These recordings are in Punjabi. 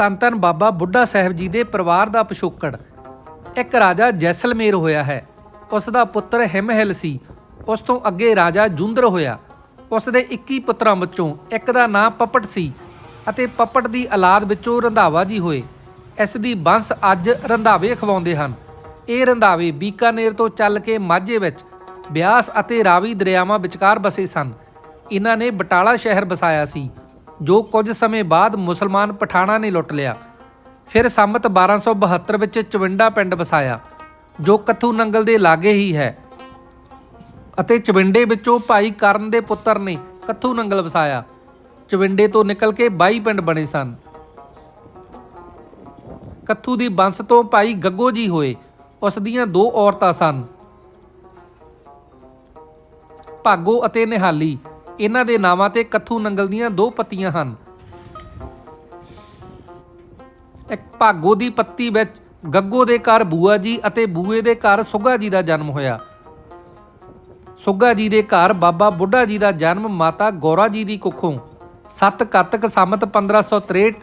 ਤਨ ਧੰਨ ਬਾਬਾ ਬੁੱਢਾ ਸਾਹਿਬ ਜੀ ਦੇ ਪਰਿਵਾਰ ਦਾ ਪਿਛੋਕੜ। ਇੱਕ ਰਾਜਾ ਜੈਸਲਮੇਰ ਹੋਇਆ ਹੈ। ਉਸ ਦਾ ਪੁੱਤਰ ਹਿਮਹਿਲ ਸੀ। ਉਸ ਤੋਂ ਅੱਗੇ ਰਾਜਾ ਜੁੰਦਰ ਹੋਇਆ। ਉਸ ਦੇ 21 ਪੁੱਤਰਾਂ ਵਿੱਚੋਂ ਇੱਕ ਦਾ ਨਾਂ ਪਪਟ ਸੀ ਅਤੇ ਪਪਟ ਦੀ ਔਲਾਦ ਵਿੱਚੋਂ ਰੰਧਾਵਾ ਜੀ ਹੋਏ। ਇਸ ਦੀ ਬੰਸ ਅੱਜ ਰੰਧਾਵੇ ਖਵਾਉਂਦੇ ਹਨ। ਇਹ ਰੰਧਾਵੇ ਬੀਕਾਨੇਰ ਤੋਂ ਚੱਲ ਕੇ ਮਾਝੇ ਵਿੱਚ ਬਿਆਸ ਅਤੇ ਰਾਵੀ ਦਰਿਆਵਾਂ ਵਿਚਕਾਰ ਬਸੇ ਸਨ। ਇਹਨਾਂ ਨੇ ਬਟਾਲਾ ਸ਼ਹਿਰ ਬਸਾਇਆ ਸੀ। ਜੋ ਕੁਝ ਸਮੇਂ ਬਾਅਦ ਮੁਸਲਮਾਨ ਪਠਾਣਾ ਨੇ ਲੁੱਟ ਲਿਆ। ਫਿਰ ਸੰਮਤ 1272 ਵਿੱਚ ਚਵਿੰਡਾ ਪਿੰਡ ਵਸਾਇਆ, ਜੋ ਕੱਥੂ ਨੰਗਲ ਦੇ ਲਾਗੇ ਹੀ ਹੈ। ਅਤੇ ਚਵਿੰਡੇ ਵਿੱਚੋਂ ਭਾਈ ਕਰਨ ਦੇ ਪੁੱਤਰ ਨੇ ਕੱਥੂ ਨੰਗਲ ਵਸਾਇਆ। ਚਵਿੰਡੇ ਤੋਂ ਨਿਕਲ ਕੇ 22 ਪਿੰਡ ਬਣੇ ਸਨ। ਕੱਥੂ ਦੀ ਬੰਸ ਤੋਂ ਭਾਈ ਗੱਗੋ ਜੀ ਹੋਏ, ਉਸ ਦੀਆਂ ਦੋ ਔਰਤਾਂ ਸਨ। ਭਾਗੋ ਅਤੇ ਨਿਹਾਲੀ ਇਹਨਾਂ ਦੇ ਨਾਵਾਂ ਤੇ ਕੱਥੂ ਨੰਗਲ ਦੀਆਂ ਦੋ ਪੱਤੀਆਂ ਹਨ। ਇੱਕ ਭਾਗੋ ਦੀ ਪੱਤੀ ਵਿੱਚ ਗੱਗੋ ਦੇ ਘਰ ਬੂਆ ਜੀ ਅਤੇ ਬੂਏ ਦੇ ਘਰ ਸੁੱਗਾ ਜੀ ਦਾ ਜਨਮ ਹੋਇਆ। ਸੁੱਗਾ ਜੀ ਦੇ ਘਰ ਬਾਬਾ ਬੁੱਢਾ ਜੀ ਦਾ ਜਨਮ, ਮਾਤਾ ਗੌਰਾ ਜੀ ਦੀ ਕੁੱਖੋਂ। 7 ਕੱਤਕ ਸੰਮਤ 1563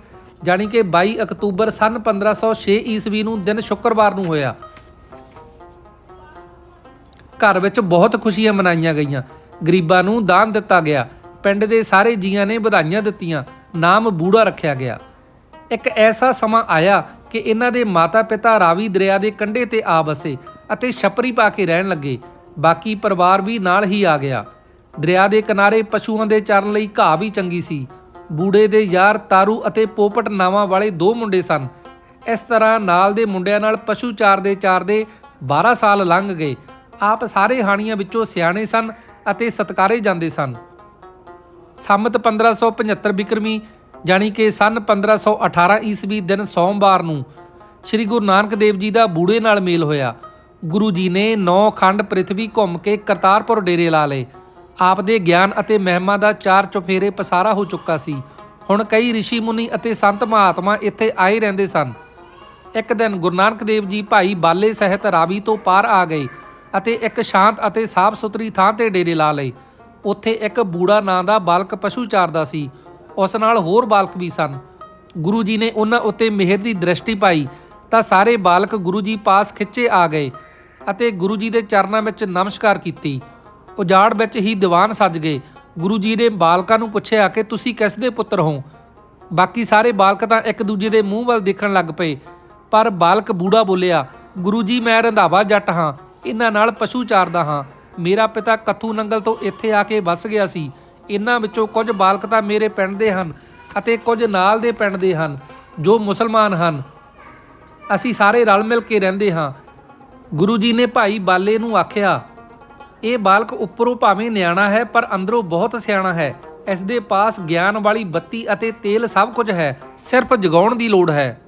ਜਾਣੀ ਕਿ 22 ਅਕਤੂਬਰ ਸਨ 1506 ਈਸਵੀ ਨੂੰ ਦਿਨ ਸ਼ੁੱਕਰਵਾਰ ਨੂੰ ਹੋਇਆ। ਘਰ ਵਿੱਚ ਬਹੁਤ ਖੁਸ਼ੀਆਂ ਮਨਾਈਆਂ ਗਈਆਂ। ਗਰੀਬਾਂ ਨੂੰ ਦਾਨ ਦਿੱਤਾ ਗਿਆ। ਪਿੰਡ ਦੇ ਸਾਰੇ ਜੀਆਂ ਨੇ ਵਧਾਈਆਂ ਦਿੱਤੀਆਂ। ਨਾਮ ਬੂੜਾ ਰੱਖਿਆ ਗਿਆ। ਇੱਕ ਐਸਾ ਸਮਾਂ ਆਇਆ ਕਿ ਇਹਨਾਂ ਦੇ ਮਾਤਾ-ਪਿਤਾ ਰਾਵੀ ਦਰਿਆ ਦੇ ਕੰਢੇ ਤੇ ਆ ਵਸੇ ਅਤੇ ਛਪਰੀ ਪਾ ਕੇ ਰਹਿਣ ਲੱਗੇ। ਬਾਕੀ ਪਰਿਵਾਰ ਵੀ ਨਾਲ ਹੀ ਆ ਗਿਆ। ਦਰਿਆ ਦੇ ਕਿਨਾਰੇ ਪਸ਼ੂਆਂ ਦੇ ਚਰਨ ਲਈ ਘਾਹ ਵੀ ਚੰਗੀ ਸੀ। ਬੂੜੇ ਦੇ ਯਾਰ ਤਾਰੂ ਅਤੇ ਪੋਪਟ ਨਾਵਾਂ ਵਾਲੇ ਦੋ ਮੁੰਡੇ ਸਨ। ਇਸ ਤਰ੍ਹਾਂ ਨਾਲ ਦੇ ਮੁੰਡਿਆਂ ਨਾਲ ਪਸ਼ੂ ਚਾਰਦੇ ਚਾਰਦੇ 12 ਸਾਲ ਲੰਘ ਗਏ। ਆਪ ਸਾਰੇ ਹਾਣੀਆਂ ਵਿੱਚੋਂ ਸਿਆਣੇ ਸਨ ਅਤੇ ਸਤਕਾਰੇ ਜਾਂਦੇ ਸਨ। ਸੰਮਤ 1575 ਬਿਕਰਮੀ ਜਾਣੀ ਕਿ ਸਨ 1518 ਈਸਵੀ ਦਿਨ ਸੋਮਵਾਰ ਨੂੰ ਸ੍ਰੀ ਗੁਰੂ ਨਾਨਕ ਦੇਵ ਜੀ ਦਾ ਬੂੜੇ ਨਾਲ ਮੇਲ ਹੋਇਆ। ਗੁਰੂ ਜੀ ਨੇ ਨੌ ਖੰਡ ਪ੍ਰithvi ਘੁੰਮ ਕੇ ਕਰਤਾਰਪੁਰ ਡੇਰੇ ਲਾ ਲਏ। ਆਪ ਦੇ ਗਿਆਨ ਅਤੇ ਮਹਿਮਾ ਦਾ ਚਾਰ ਚੁਫੇਰੇ ਪਸਾਰਾ ਹੋ ਚੁੱਕਾ ਸੀ। ਹੁਣ ਕਈ ઋષਿ ਮੁਨੀ ਅਤੇ ਸੰਤ ਮਹਾਤਮਾ ਇੱਥੇ ਆਏ ਰਹਿੰਦੇ ਸਨ। ਇੱਕ ਦਿਨ ਗੁਰੂ ਨਾਨਕ ਦੇਵ ਜੀ ਭਾਈ ਬਾਲੇ ਸਹਿਤ ਰਾਵੀ ਤੋਂ ਪਾਰ ਆ ਗਏ। ਅਤੇ ਇੱਕ ਸ਼ਾਂਤ ਅਤੇ ਸਾਫ਼ ਸੁਥਰੀ ਥਾਂ ਤੇ ਡੇਰੇ ਲਾ ਲਏ। ਉੱਥੇ ਇੱਕ ਬੂੜਾ ਨਾਂ ਦਾ ਬਾਲਕ ਪਸ਼ੂ ਚਾਰਦਾ ਸੀ। ਉਸ ਨਾਲ ਹੋਰ ਬਾਲਕ ਵੀ ਸਨ। ਗੁਰੂ ਜੀ ਨੇ ਉਹਨਾਂ ਉੱਤੇ ਮਿਹਰ ਦੀ ਦ੍ਰਿਸ਼ਟੀ ਪਾਈ ਤਾਂ ਸਾਰੇ ਬਾਲਕ ਗੁਰੂ ਜੀ ਪਾਸ ਖਿੱਚੇ ਆ ਗਏ ਅਤੇ ਗੁਰੂ ਜੀ ਦੇ ਚਰਨਾਂ ਵਿੱਚ ਨਮਸਕਾਰ ਕੀਤੀ। ਉਜਾੜ ਵਿੱਚ ਹੀ ਦੀਵਾਨ ਸੱਜ ਗਏ। ਗੁਰੂ ਜੀ ਨੇ ਬਾਲਕਾਂ ਨੂੰ ਪੁੱਛਿਆ ਕਿ ਤੁਸੀਂ ਕਿਸ ਦੇ ਪੁੱਤਰ ਹੋ? ਬਾਕੀ ਸਾਰੇ ਬਾਲਕ ਤਾਂ ਇੱਕ ਦੂਜੇ ਦੇ ਮੂੰਹ ਵੱਲ ਦੇਖਣ ਲੱਗ ਪਏ। ਪਰ ਬਾਲਕ ਬੂੜਾ ਬੋਲਿਆ, ਗੁਰੂ ਜੀ, ਮੈਂ ਰੰਧਾਵਾ ਜੱਟ ਹਾਂ। ਇਹਨਾਂ ਨਾਲ ਪਸ਼ੂ ਚਾਰਦਾ ਹਾਂ। ਮੇਰਾ ਪਿਤਾ ਕੱਥੂ ਨੰਗਲ ਤੋਂ ਇੱਥੇ ਆ ਕੇ ਵੱਸ ਗਿਆ ਸੀ। ਇਹਨਾਂ ਵਿੱਚੋਂ ਕੁਝ ਬਾਲਕ ਤਾਂ ਮੇਰੇ ਪਿੰਡ ਦੇ ਹਨ ਅਤੇ ਕੁਝ ਨਾਲ ਦੇ ਪਿੰਡ ਦੇ ਹਨ, ਜੋ ਮੁਸਲਮਾਨ ਹਨ। ਅਸੀਂ ਸਾਰੇ ਰਲ ਮਿਲ ਕੇ ਰਹਿੰਦੇ ਹਾਂ। ਗੁਰੂ ਜੀ ਨੇ ਭਾਈ ਬਾਲੇ ਨੂੰ ਆਖਿਆ, ਇਹ ਬਾਲਕ ਉੱਪਰੋਂ ਭਾਵੇਂ ਨਿਆਣਾ ਹੈ, ਪਰ ਅੰਦਰੋਂ ਬਹੁਤ ਸਿਆਣਾ ਹੈ। ਇਸ ਦੇ ਪਾਸ ਗਿਆਨ ਵਾਲੀ ਬੱਤੀ ਅਤੇ ਤੇਲ ਸਭ ਕੁਝ ਹੈ, ਸਿਰਫ ਜਗਾਉਣ ਦੀ ਲੋੜ ਹੈ।